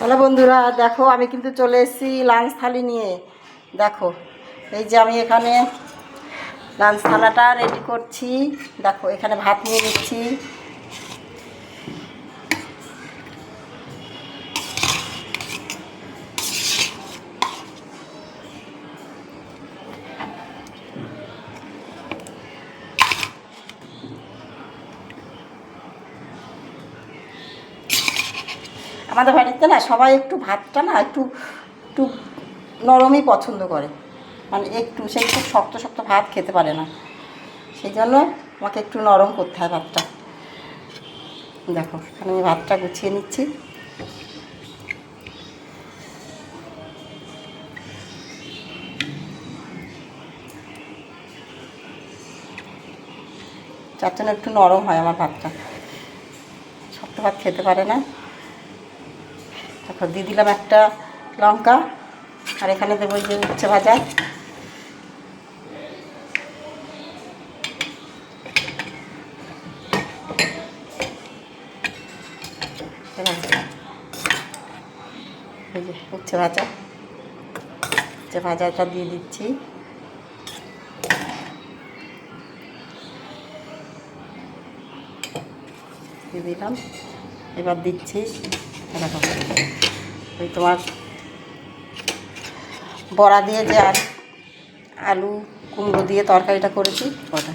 Hello বন্ধুরা, দেখো আমি কিন্তু চলে এসেছি লাঞ্চ থালি নিয়ে। দেখো, এই যে আমি এখানে লাঞ্চ থালাটা রেডি করছি। দেখো, এখানে ভাত নিয়ে নিচ্ছি। আমাদের বাড়িতে না সবাই একটু ভাতটা না একটু একটু নরমই পছন্দ করে। মানে একটু সেই খুব শক্ত শক্ত ভাত খেতে পারে না। সেই জন্য আমাকে একটু নরম করতে হয় ভাতটা। দেখো আমি ভাতটা গুছিয়ে নিচ্ছি। যার জন্য একটু নরম হয় আমার ভাতটা। শক্ত ভাত খেতে পারে না। তারপর দিয়ে দিলাম একটা লঙ্কা, আর এখানে দেবো যে উচ্ছে ভাজা। উচ্ছে ভাজা। উচ্ছে ভাজাটা দিয়ে দিচ্ছি। দিয়ে দিলাম। এবার দিচ্ছি এরকম ওই তোমার বড়া দিয়ে যে আর আলু কুমড়ো দিয়ে তরকারিটা করেছি ওটা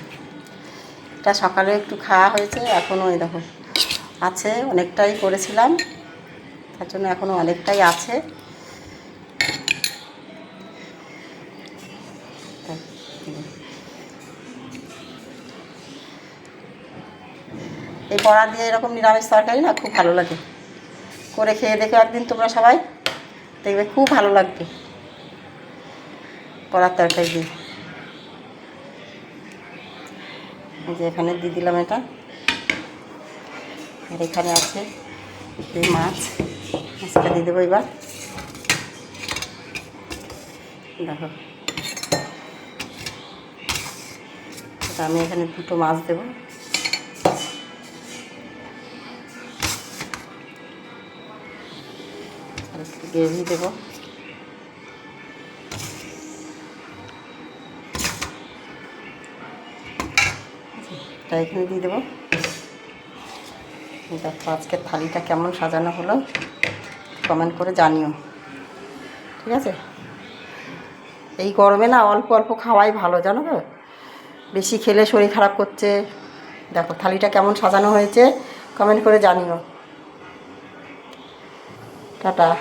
এটা সকালে একটু খাওয়া হয়েছে এখনও ওই দেখো আছে, অনেকটাই করেছিলাম, তার জন্য এখনও অনেকটাই আছে। এই বড়া দিয়ে এরকম নিরামিষ তরকারি না, খুব ভালো লাগে। করে খেয়ে দেখো একদিন তোমরা সবাই। দেখবে খুব ভালো লাগবে। বড়ার তরকারি দিয়ে। যে এখানে দিয়ে দিলাম এটা। আর এখানে আছে এই মাছ। মাছটা দিয়ে দেবো এবার। দেখো। আমি এখানে দুটো মাছ দেবো। গ্রেভি দেবো। এটা এখানে দিয়ে দেবো। দেখো আজকের থালিটা কেমন সাজানো হলো। কমেন্ট করে জানিও। ঠিক আছে? এই গরমে না অল্প অল্প খাওয়াই ভালো, জানো তো বেশি খেলে শরীর খারাপ করছে। দেখো থালিটা কেমন সাজানো হয়েছে। কমেন্ট করে জানিও। টাটা।